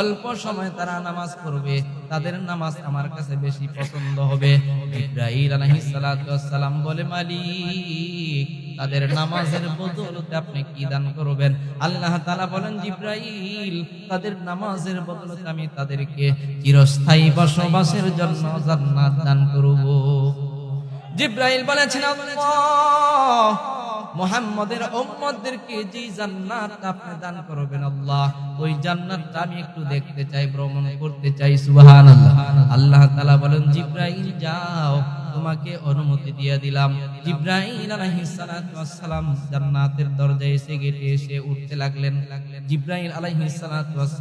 অল্প সময় তারা নামাজ পড়বে, তাদের নামাজ আমার কাছে বেশি পছন্দ হবে। সালাতু সালাম বলে, মালিক, তাদের নামাজের বদলতে আপনি কি দান করবেন? আল্লাহ তাআলা বলেন, জিব্রাইল, তাদের নামাজের বদলতে আমি তাদেরকে চিরস্থায়ী বসবাসের জন্য জান্নাত দান করব। জিব্রাইল বলেছেন, আল্লাহ মোহাম্মদের উম্মতদেরকে যে জান্নাত আপনি দান করবেন আল্লাহ, ওই জান্নাতটা আমি একটু দেখতে চাই, ভ্রমণ করতে চাই, সুবহানাল্লাহ। আল্লাহ তাআলা বলেন, জিব্রাইল, যাও, তোমাকে অনুমতি দিয়ে দিলাম। জিব্রাইল আলাইহিস সালাতু ওয়াস সালাম জান্নাতের দরজায় এসে গেটে এসে উঠতে লাগলেন। জিব্রাইল আলাইহিস সালাতু ওয়াস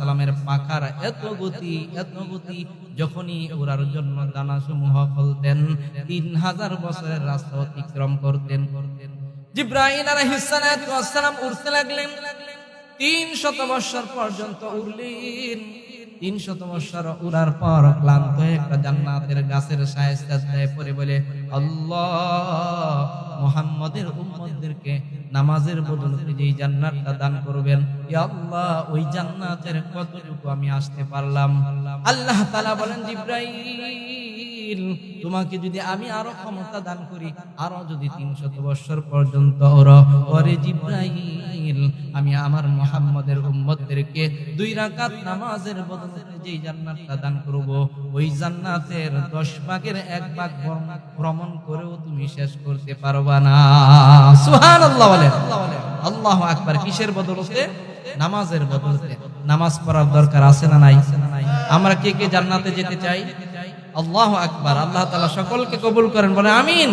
পাখার এত গতি এত গতি, যখনই ওড়ার জন্য দানা সমূহ ফলতেন তিন হাজার বছরের রাস্তা অতিক্রম করতেন। মুহাম্মদের উম্মতদেরকে নামাজের বদলতে যেই জান্নাতটা দান করবেন আল্লাহ, ওই জান্নাতের কতটুকু আমি আসতে পারলাম? আল্লাহ বলেন, জিব্রাইল তোমাকে যদি আমি আরও ক্ষমতা দান করি, আরও যদি তিনশত বছর পর্যন্ত আমি আমার মোহাম্মদের উম্মতদেরকে দুই রাকাত নামাজের বদলে যেই জান্নাতটা দান করব, ওই জান্নাতের দশ ভাগের এক ভাগ ভ্রমণ করেও তুমি শেষ করতে পারবা না। সুবহানাল্লাহ বলেন আল্লাহু আকবার। কিসের বদলতে? নামাজের বদলতে। নামাজ পড়ার দরকার আছে না নাই? আমরা কে কে জান্নাতে যেতে চাই? আল্লাহ আকবার আল্লাহ তালা সকলকে কবুল করেন বলে আমিন।